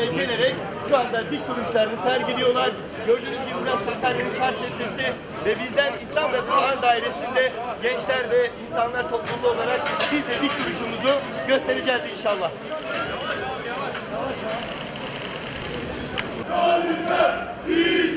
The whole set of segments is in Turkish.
araya gelerek şu anda dik duruşlarını sergiliyorlar. Gördüğünüz gibi burası Sakarya'nın Çarketesi ve bizler İslam ve Kur'an dairesinde gençler ve insanlar topluluğu olarak biz de dik duruşumuzu göstereceğiz inşallah. Değil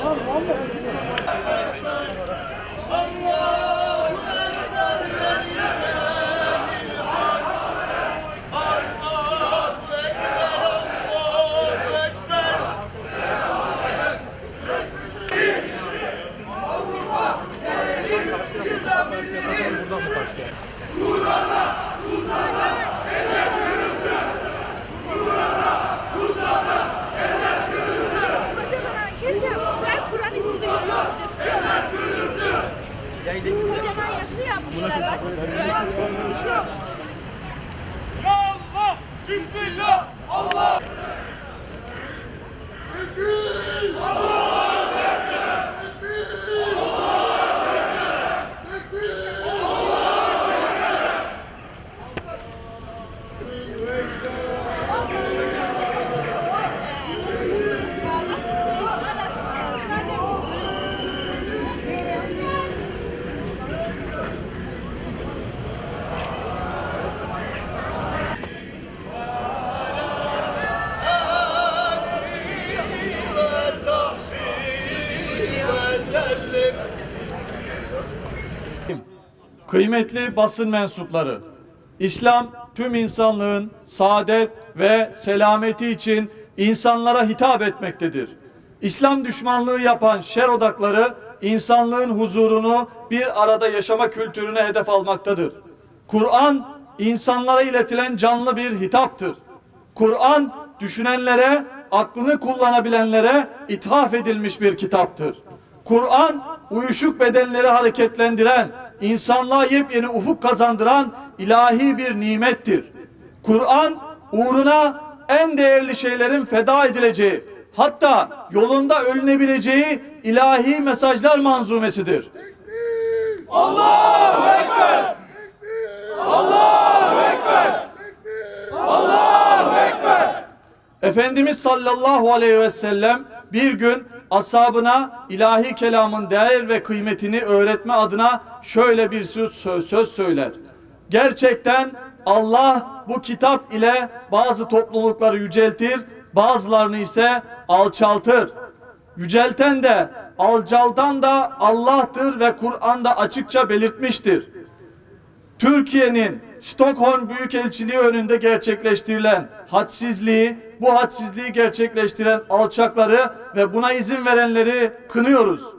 Kocaman Kıymetli basın mensupları, İslam tüm insanlığın saadet ve selameti için insanlara hitap etmektedir. İslam düşmanlığı yapan şer odakları insanlığın huzurunu bir arada yaşama kültürüne hedef almaktadır. Kur'an insanlara iletilen canlı bir hitaptır. Kur'an düşünenlere, aklını kullanabilenlere ithaf edilmiş bir kitaptır. Kur'an uyuşuk bedenleri hareketlendiren, insanlığa yepyeni ufuk kazandıran ilahi bir nimettir. Kur'an uğruna en değerli şeylerin feda edileceği, hatta yolunda ölünebileceği ilahi mesajlar manzumesidir. Efendimiz sallallahu aleyhi ve sellem bir gün ashabına ilahi kelamın değer ve kıymetini öğretme adına şöyle bir söz, söz, söyler. Gerçekten Allah bu kitap ile bazı toplulukları yüceltir, bazılarını ise alçaltır. Yücelten de alçaltan da Allah'tır ve Kur'an'da açıkça belirtmiştir. Türkiye'nin Stockholm Büyükelçiliği önünde gerçekleştirilen hadsizliği, bu hadsizliği gerçekleştiren alçakları ve buna izin verenleri kınıyoruz.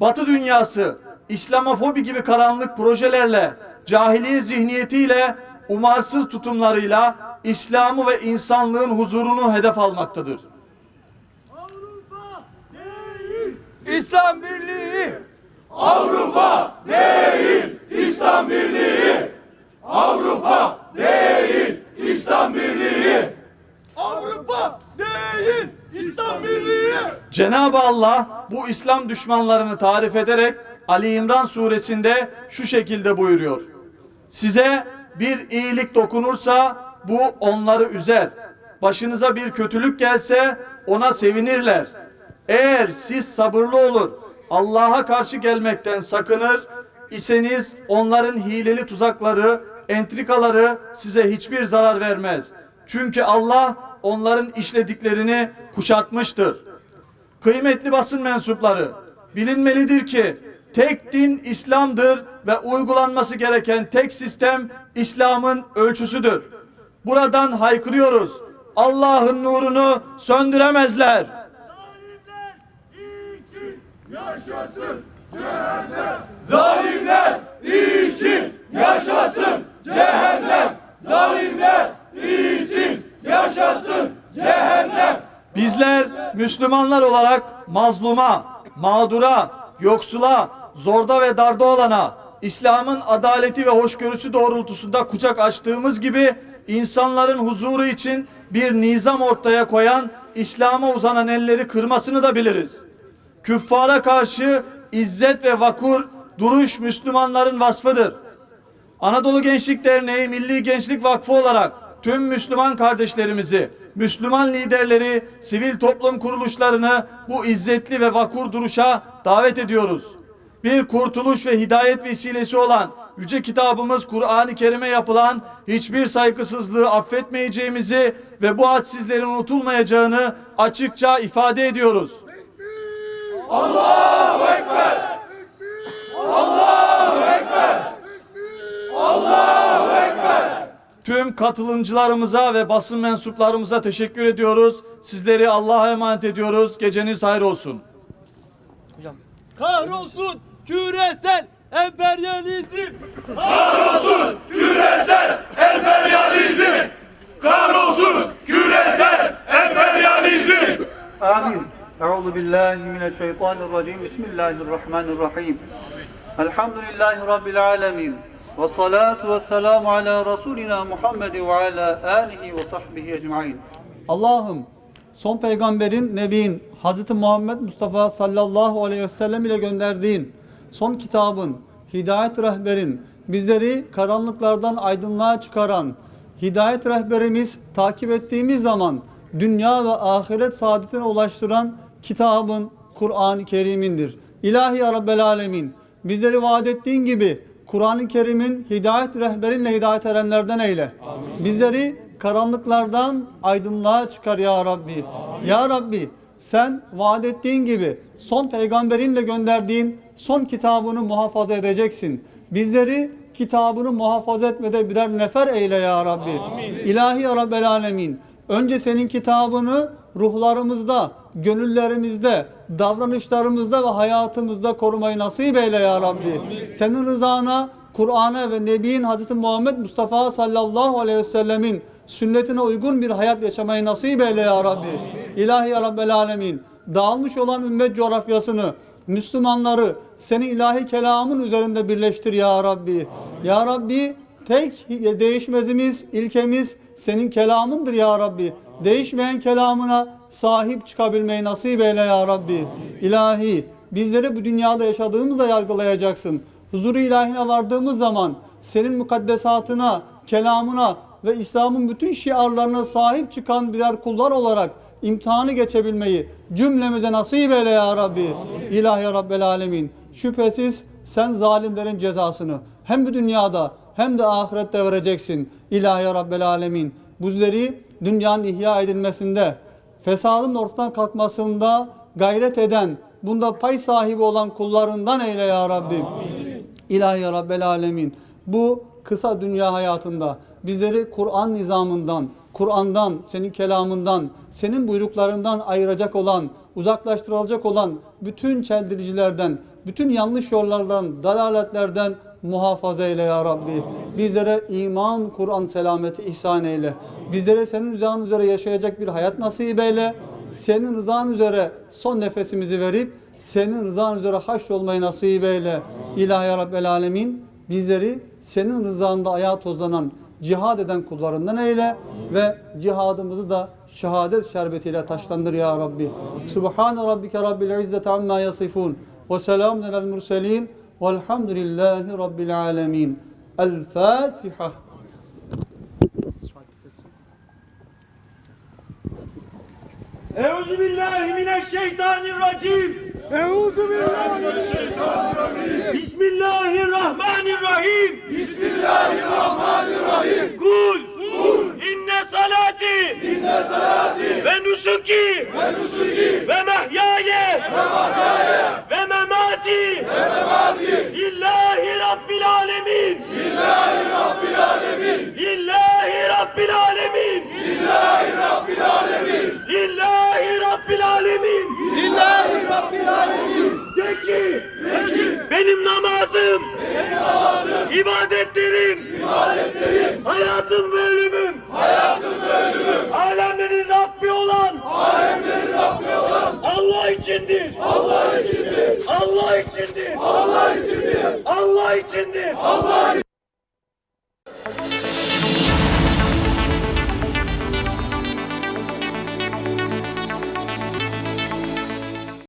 Batı dünyası İslamofobi gibi karanlık projelerle, cahiliye zihniyetiyle, umarsız tutumlarıyla İslam'ı ve insanlığın huzurunu hedef almaktadır. İslam Birliği! Avrupa değil, İslam Birliği! Cenab-ı Allah bu İslam düşmanlarını tarif ederek Ali İmran suresinde şu şekilde buyuruyor. Size bir iyilik dokunursa bu onları üzer. Başınıza bir kötülük gelse ona sevinirler. Eğer siz sabırlı olur, Allah'a karşı gelmekten sakınır iseniz onların hileli tuzakları, entrikaları size hiçbir zarar vermez. Çünkü Allah onların işlediklerini kuşatmıştır. Kıymetli basın mensupları, bilinmelidir ki tek din İslam'dır ve uygulanması gereken tek sistem İslam'ın ölçüsüdür. Buradan haykırıyoruz. Allah'ın nurunu söndüremezler. Zalimler için yaşasın cehennem. Zalimler için yaşasın cehennem. Bizler Müslümanlar olarak mazluma, mağdura, yoksula, zorda ve darda olana İslam'ın adaleti ve hoşgörüsü doğrultusunda kucak açtığımız gibi insanların huzuru için bir nizam ortaya koyan İslam'a uzanan elleri kırmasını da biliriz. Küffara karşı izzet ve vakur duruş Müslümanların vasfıdır. Anadolu Gençlik Derneği Milli Gençlik Vakfı olarak tüm Müslüman kardeşlerimizi, Müslüman liderleri, sivil toplum kuruluşlarını bu izzetli ve vakur duruşa davet ediyoruz. Bir kurtuluş ve hidayet vesilesi olan yüce kitabımız Kur'an-ı Kerim'e yapılan hiçbir saygısızlığı affetmeyeceğimizi ve bu hadsizlerin unutulmayacağını açıkça ifade ediyoruz. Allahu Ekber. Tüm katılımcılarımıza ve basın mensuplarımıza teşekkür ediyoruz. Sizleri Allah'a emanet ediyoruz. Geceniz hayır olsun. Hocam. Kahrolsun küresel emperyalizm. Kahrolsun küresel emperyalizm. Kahrolsun küresel emperyalizm. Amin. Euzu billahi mineşşeytanirracim. Bismillahirrahmanirrahim. Elhamdülillahi rabbil alamin. Ve salatu ve selamu ala Resulina Muhammed ve ala alihi ve sahbihi ecmain. Allah'ım son peygamberin, nebin, Hz. Muhammed Mustafa sallallahu aleyhi ve sellem ile gönderdiğin son kitabın, hidayet rehberin, bizleri karanlıklardan aydınlığa çıkaran, hidayet rehberimiz takip ettiğimiz zaman dünya ve ahiret saadetine ulaştıran kitabın Kur'an-ı Kerim'indir. İlahi ya Rabbel Alemin bizleri vaat ettiğin gibi Kur'an-ı Kerim'in hidayet rehberinle hidayet edenlerden eyle. Bizleri karanlıklardan aydınlığa çıkar ya Rabbi. Ya Rabbi sen vaat ettiğin gibi son peygamberinle gönderdiğin son kitabını muhafaza edeceksin. Bizleri kitabını muhafaza etmede birer nefer eyle ya Rabbi. İlahi ya Rabbel Alemin. Önce senin kitabını ruhlarımızda, gönüllerimizde, davranışlarımızda ve hayatımızda korumayı nasip eyle ya Rabbi. Senin rızana, Kur'an'a ve Nebi'in Hazreti Muhammed Mustafa sallallahu aleyhi ve sellemin sünnetine uygun bir hayat yaşamayı nasip eyle ya Rabbi. İlahi ya Rabbel Alemin. Dağılmış olan ümmet coğrafyasını, Müslümanları senin ilahi kelamın üzerinde birleştir ya Rabbi. Ya Rabbi tek değişmezimiz, ilkemiz senin kelamındır ya Rabbi. Değişmeyen kelamına sahip çıkabilmeyi nasip eyle ya Rabbi. İlahi bizleri bu dünyada yaşadığımızda yargılayacaksın. Huzuru ilahine vardığımız zaman senin mukaddesatına, kelamına ve İslam'ın bütün şiarlarına sahip çıkan birer kullar olarak imtihanı geçebilmeyi cümlemize nasip eyle ya Rabbi. İlahi Rabbel Alemin. Şüphesiz sen zalimlerin cezasını hem bu dünyada hem de ahirette vereceksin. İlahi Rabbel Alemin. Bizleri dünyanın ihya edilmesinde, fesadın ortadan kalkmasında gayret eden, bunda pay sahibi olan kullarından eyle ya Rabbim. İlahi ya Rabbel Alemin. Bu kısa dünya hayatında bizleri Kur'an nizamından, Kur'an'dan, senin kelamından, senin buyruklarından ayıracak olan, uzaklaştırılacak olan bütün çeldiricilerden, bütün yanlış yollardan, dalaletlerden muhafaza eyle ya Rabbi. Bizlere iman, Kur'an selameti ihsan eyle. Bizlere senin rızan üzere yaşayacak bir hayat nasip eyle. Senin rızan üzere son nefesimizi verip senin rızan üzere haşr olmayı nasip eyle. İlahi ya Rabbel Alemin bizleri senin rızanda ayağa tozanan, cihad eden kullarından eyle ve cihadımızı da şehadet şerbetiyle taşlandır ya Rabbi. Subhane rabbike rabbil izzeti amma yasifun ve selamun alel murselin velhamdülillahi rabbil alemin. El Fatiha. Euzu billahi mineşşeytanirracim. Euzu billahi mineşşeytanirracim. Bismillahirrahmanirrahim. Bismillahirrahmanirrahim. Kul. Kul. İnne salati. İnne salati. Ve nusuki. Ve nusuki. Ve mehyaye. Ve mehyaye. Ve memati. Ve memati. Lillahi rabbil alemin. Lillahi rabbil alemin. Lillahi rabbil alemin. Lillahi rabbil alemin. Lillahi rabbil alemin. Lillahi rabbil alemin. De ki, de ki benim namazım, benim namazım, ibadetlerim, ibadetlerim, hayatım ve ölümüm, hayatım ve ölümüm, alemlerin Rabbi olan, alemlerin Rabbi olan Allah içindir. Allah içindir. Allah içindir. Allah içindir. Allah içindir. Allah